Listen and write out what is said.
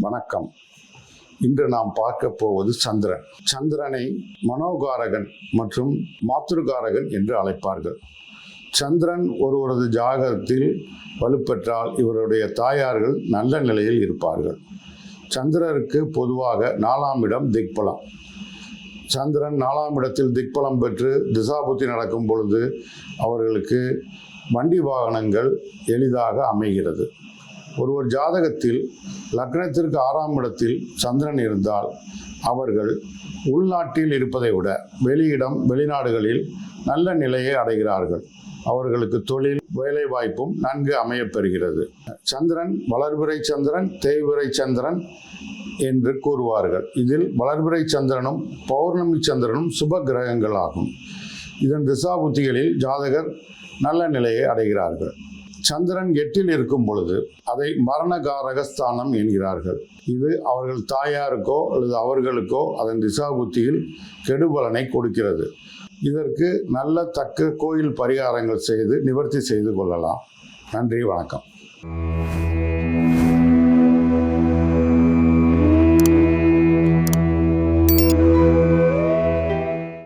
வணக்கம். இன்று நாம் பார்க்க போவது சந்திரன். சந்திரனை மனோகாரகன் மற்றும் மாத்திருகாரகன் என்று அழைப்பார்கள். சந்திரன் ஒருவரது ஜாகத்தில் வலுப்பெற்றால் இவருடைய தாயார்கள் நல்ல நிலையில் இருப்பார்கள். சந்திரருக்கு பொதுவாக நாலாம் இடம் திக்பலம். சந்திரன் நாலாம் இடத்தில் திக்பலம் பெற்று திசாபுத்தி நடக்கும் பொழுது அவர்களுக்கு வண்டி வாகனங்கள் எளிதாக அமைகிறது. ஒருவர் ஜாதகத்தில் லக்னத்திற்கு ஆறாம் இடத்தில் சந்திரன் இருந்தால் அவர்கள் உள்நாட்டில் இருப்பதை விட வெளியிடம் வெளிநாடுகளில் நல்ல நிலையை அடைகிறார்கள். அவர்களுக்கு தொழில் வேலை வாய்ப்பும் நன்கு அமையப்பெறுகிறது. சந்திரன் வளர்பிறை சந்திரன் தேய்பிறை சந்திரன் என்று கூறுவார்கள். இதில் வளர்பிறை சந்திரனும் பௌர்ணமி சந்திரனும் சுப கிரகங்கள் ஆகும் இதன் திசாபுத்திகளில் ஜாதகர் நல்ல நிலையை அடைகிறார்கள். சந்திரன் எட்டில் இருக்கும் பொழுது அதை மரணகாரக ஸ்தானம் என்கிறார்கள். இது அவர்கள் தாயாருக்கோ அல்லது அவர்களுக்கோ அதன் திசாபுத்தியில் கெடுபலனை கொடுக்கிறது. இதற்கு நல்ல தக்க கோயில் பரிகாரங்கள் செய்து நிவர்த்தி செய்து கொள்ளலாம். நன்றி வணக்கம்.